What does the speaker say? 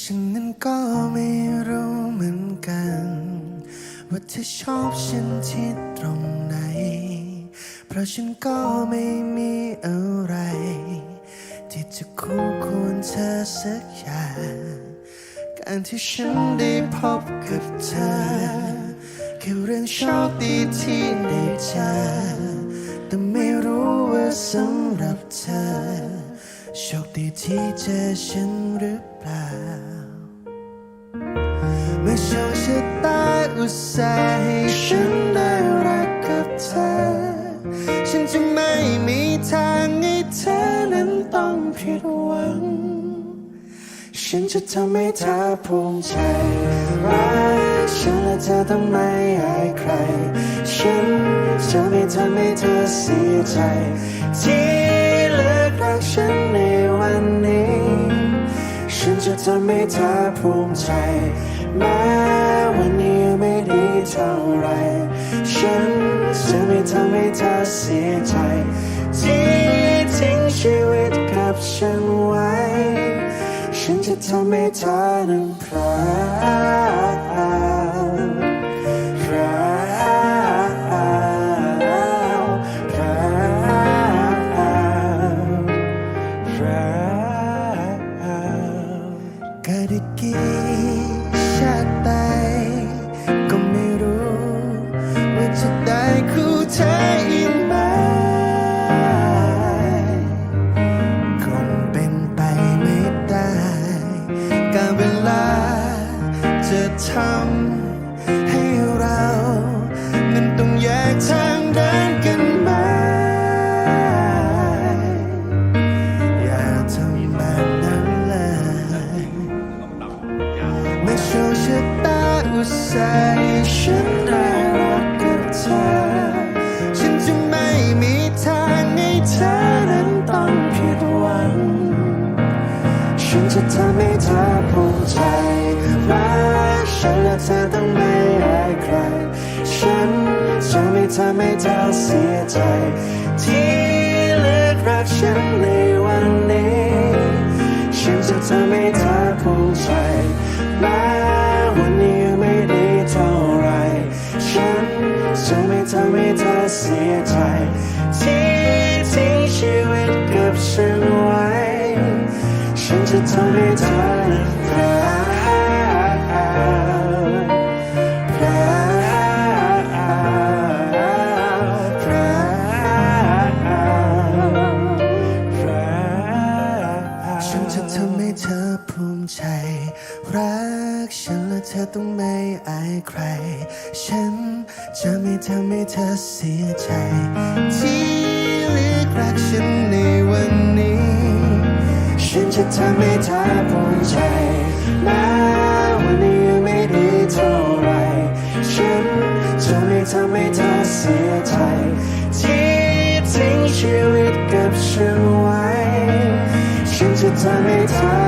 ฉันนั้นก็ไม่รู้เหมือนกัน ว่าเธอชอบฉันที่ตรงไหน เพราะฉันก็ไม่มีอะไร ที่จะคู่ควรเธอสักอย่างการที่ฉันได้พบกับเธอแค่เรื่องโชคดีที่ได้เจอแต่ไม่รู้ว่าสำหรับเธอ โชคดีที่เจอฉันหรือเปล่า เมื่อโชคชะตาอุตส่าห์ให้ฉันได้รักกับเธอ ฉันจะไม่มีทางให้เธอนั้นต้องผิดหวัง ฉันจะทำให้เธอภูมิใจรักฉันและเธอต้องไม่อายใคร ฉันจะไม่ทำให้เธอเสียใจที่ จะทำให้เธอภูมิใจแม้วันนี้ไม่ดีเท่าไรฉันจะไม่ทำให้เธอเสียใจที่ทิ้งชีวิตกับฉันไว้ ฉันจะทำให้เธอนั้นพราด กิดิกีชาติใดก็ไม่รู้ว่าจะได้คู่เธออีกไหมคงเป็นไปไม่ได้การเวลาจะทำให้ ตาอุตส่าห์ให้ฉันได้รักกับเธอ ฉันจะไม่มีทางให้เธอนั้นต้องผิดหวัง ฉันจะทำให้เธอภูมิใจรักฉันและเธอต้องไม่อายใคร ฉันจะไม่ทำให้เธอเสียใจ ที่เลือกรักฉันในวั จะไม่ทำให้เธอเสียใจ ที่ทิ้งชีวิตกับฉันไว้ ฉันจะทำให้เธอนั้นรัก รักฉันและเธอต้องไม่อายใคร ฉันจะไม่ทำให้เธอเสียใจ ที่เลือกรักฉันในวันนี้ ฉันจะทำให้เธอภูมิใจแม้วันนี้ยังไม่ดีเท่าไร ฉันจะไม่ทำให้เธอเสียใจ ที่ทิ้งชีวิตกับฉันไว้ ฉันจะทำให้เธอ